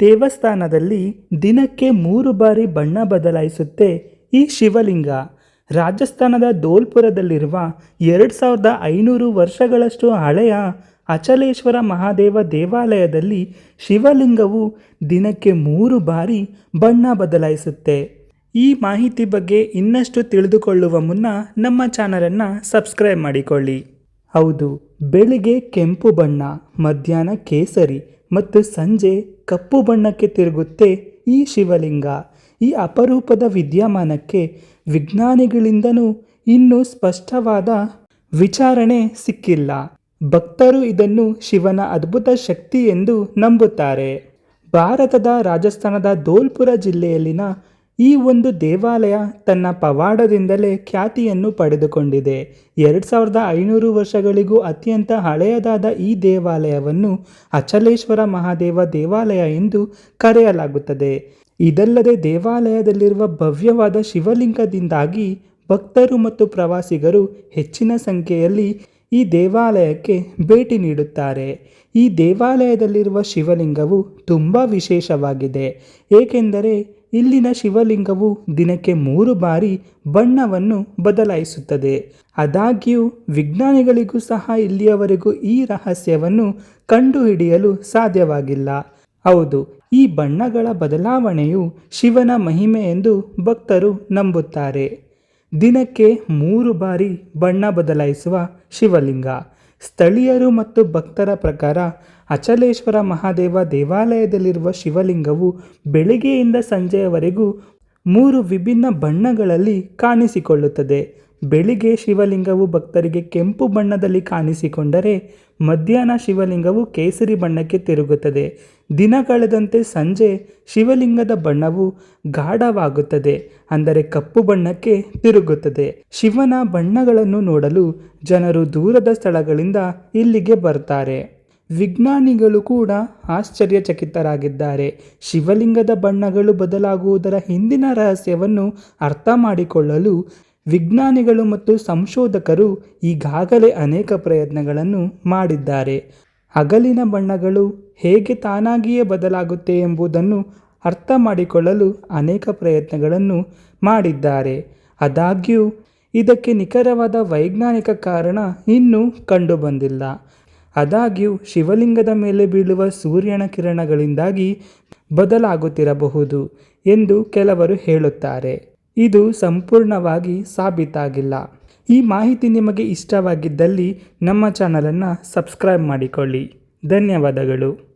ದೇವಸ್ಥಾನದಲ್ಲಿ ದಿನಕ್ಕೆ ಮೂರು ಬಾರಿ ಬಣ್ಣ ಬದಲಾಯಿಸುತ್ತೆ ಈ ಶಿವಲಿಂಗ. ರಾಜಸ್ಥಾನದ ಧೋಲ್ಪುರದಲ್ಲಿರುವ ಎರಡು ಸಾವಿರದ ಐನೂರು ವರ್ಷಗಳಷ್ಟು ಹಳೆಯ ಅಚಲೇಶ್ವರ ಮಹಾದೇವ ದೇವಾಲಯದಲ್ಲಿ ಶಿವಲಿಂಗವು ದಿನಕ್ಕೆ ಮೂರು ಬಾರಿ ಬಣ್ಣ ಬದಲಾಯಿಸುತ್ತೆ. ಈ ಮಾಹಿತಿ ಬಗ್ಗೆ ಇನ್ನಷ್ಟು ತಿಳಿದುಕೊಳ್ಳುವ ಮುನ್ನ ನಮ್ಮ ಚಾನಲನ್ನು ಸಬ್ಸ್ಕ್ರೈಬ್ ಮಾಡಿಕೊಳ್ಳಿ. ಹೌದು, ಬೆಳಿಗ್ಗೆ ಕೆಂಪು ಬಣ್ಣ, ಮಧ್ಯಾಹ್ನ ಕೇಸರಿ ಮತ್ತು ಸಂಜೆ ಕಪ್ಪು ಬಣ್ಣಕ್ಕೆ ತಿರುಗುತ್ತೆ ಈ ಶಿವಲಿಂಗ. ಈ ಅಪರೂಪದ ವಿದ್ಯಮಾನಕ್ಕೆ ವಿಜ್ಞಾನಿಗಳಿಂದನೂ ಇನ್ನೂ ಸ್ಪಷ್ಟವಾದ ವಿಚಾರಣೆ ಸಿಕ್ಕಿಲ್ಲ. ಭಕ್ತರು ಇದನ್ನು ಶಿವನ ಅದ್ಭುತ ಶಕ್ತಿ ಎಂದು ನಂಬುತ್ತಾರೆ. ಭಾರತದ ರಾಜಸ್ಥಾನದ ಧೋಲ್ಪುರ ಜಿಲ್ಲೆಯಲ್ಲಿನ ಈ ಒಂದು ದೇವಾಲಯ ತನ್ನ ಪವಾಡದಿಂದಲೇ ಖ್ಯಾತಿಯನ್ನು ಪಡೆದುಕೊಂಡಿದೆ. ಎರಡು ಸಾವಿರದ ಐನೂರು ವರ್ಷಗಳಿಗೂ ಅತ್ಯಂತ ಹಳೆಯದಾದ ಈ ದೇವಾಲಯವನ್ನು ಅಚಲೇಶ್ವರ ಮಹಾದೇವ ದೇವಾಲಯ ಎಂದು ಕರೆಯಲಾಗುತ್ತದೆ. ಇದಲ್ಲದೆ ದೇವಾಲಯದಲ್ಲಿರುವ ಭವ್ಯವಾದ ಶಿವಲಿಂಗದಿಂದಾಗಿ ಭಕ್ತರು ಮತ್ತು ಪ್ರವಾಸಿಗರು ಹೆಚ್ಚಿನ ಸಂಖ್ಯೆಯಲ್ಲಿ ಈ ದೇವಾಲಯಕ್ಕೆ ಭೇಟಿ ನೀಡುತ್ತಾರೆ. ಈ ದೇವಾಲಯದಲ್ಲಿರುವ ಶಿವಲಿಂಗವು ತುಂಬ ವಿಶೇಷವಾಗಿದೆ. ಏಕೆಂದರೆ ಇಲ್ಲಿನ ಶಿವಲಿಂಗವು ದಿನಕ್ಕೆ ಮೂರು ಬಾರಿ ಬಣ್ಣವನ್ನು ಬದಲಾಯಿಸುತ್ತದೆ. ಆದಾಗ್ಯೂ, ವಿಜ್ಞಾನಿಗಳಿಗೂ ಸಹ ಇಲ್ಲಿಯವರೆಗೂ ಈ ರಹಸ್ಯವನ್ನು ಕಂಡುಹಿಡಿಯಲು ಸಾಧ್ಯವಾಗಿಲ್ಲ. ಹೌದು, ಈ ಬಣ್ಣಗಳ ಬದಲಾವಣೆಯು ಶಿವನ ಮಹಿಮೆ ಎಂದು ಭಕ್ತರು ನಂಬುತ್ತಾರೆ. ದಿನಕ್ಕೆ ಮೂರು ಬಾರಿ ಬಣ್ಣ ಬದಲಾಯಿಸುವ ಶಿವಲಿಂಗ. ಸ್ಥಳೀಯರು ಮತ್ತು ಭಕ್ತರ ಪ್ರಕಾರ ಅಚಲೇಶ್ವರ ಮಹಾದೇವ ದೇವಾಲಯದಲ್ಲಿರುವ ಶಿವಲಿಂಗವು ಬೆಳಿಗ್ಗೆಯಿಂದ ಸಂಜೆಯವರೆಗೂ ಮೂರು ವಿಭಿನ್ನ ಬಣ್ಣಗಳಲ್ಲಿ ಕಾಣಿಸಿಕೊಳ್ಳುತ್ತದೆ. ಬೆಳಿಗ್ಗೆ ಶಿವಲಿಂಗವು ಭಕ್ತರಿಗೆ ಕೆಂಪು ಬಣ್ಣದಲ್ಲಿ ಕಾಣಿಸಿಕೊಂಡರೆ ಮಧ್ಯಾಹ್ನ ಶಿವಲಿಂಗವು ಕೇಸರಿ ಬಣ್ಣಕ್ಕೆ ತಿರುಗುತ್ತದೆ. ದಿನ ಕಳೆದಂತೆ ಸಂಜೆ ಶಿವಲಿಂಗದ ಬಣ್ಣವು ಗಾಢವಾಗುತ್ತದೆ, ಅಂದರೆ ಕಪ್ಪು ಬಣ್ಣಕ್ಕೆ ತಿರುಗುತ್ತದೆ. ಶಿವನ ಬಣ್ಣಗಳನ್ನು ನೋಡಲು ಜನರು ದೂರದ ಸ್ಥಳಗಳಿಂದ ಇಲ್ಲಿಗೆ ಬರ್ತಾರೆ. ವಿಜ್ಞಾನಿಗಳು ಕೂಡ ಆಶ್ಚರ್ಯಚಕಿತರಾಗಿದ್ದಾರೆ. ಶಿವಲಿಂಗದ ಬಣ್ಣಗಳು ಬದಲಾಗುವುದರ ಹಿಂದಿನ ರಹಸ್ಯವನ್ನು ಅರ್ಥ ಮಾಡಿಕೊಳ್ಳಲು ವಿಜ್ಞಾನಿಗಳು ಮತ್ತು ಸಂಶೋಧಕರು ಈಗಾಗಲೇ ಅನೇಕ ಪ್ರಯತ್ನಗಳನ್ನು ಮಾಡಿದ್ದಾರೆ. ಹಗಲಿನ ಬಣ್ಣಗಳು ಹೇಗೆ ತಾನಾಗಿಯೇ ಬದಲಾಗುತ್ತೆ ಎಂಬುದನ್ನು ಅರ್ಥ ಮಾಡಿಕೊಳ್ಳಲು ಅನೇಕ ಪ್ರಯತ್ನಗಳನ್ನು ಮಾಡಿದ್ದಾರೆ. ಆದಾಗ್ಯೂ, ಇದಕ್ಕೆ ನಿಖರವಾದ ವೈಜ್ಞಾನಿಕ ಕಾರಣ ಇನ್ನೂ ಕಂಡುಬಂದಿಲ್ಲ. ಆದಾಗ್ಯೂ ಶಿವಲಿಂಗದ ಮೇಲೆ ಬೀಳುವ ಸೂರ್ಯನ ಕಿರಣಗಳಿಂದಾಗಿ ಬದಲಾಗುತ್ತಿರಬಹುದು ಎಂದು ಕೆಲವರು ಹೇಳುತ್ತಾರೆ. ಇದು ಸಂಪೂರ್ಣವಾಗಿ ಸಾಬೀತಾಗಿಲ್ಲ. ಈ ಮಾಹಿತಿ ನಿಮಗೆ ಇಷ್ಟವಾಗಿದ್ದಲ್ಲಿ ನಮ್ಮ ಚಾನಲನ್ನು ಸಬ್ಸ್ಕ್ರೈಬ್ ಮಾಡಿಕೊಳ್ಳಿ. ಧನ್ಯವಾದಗಳು.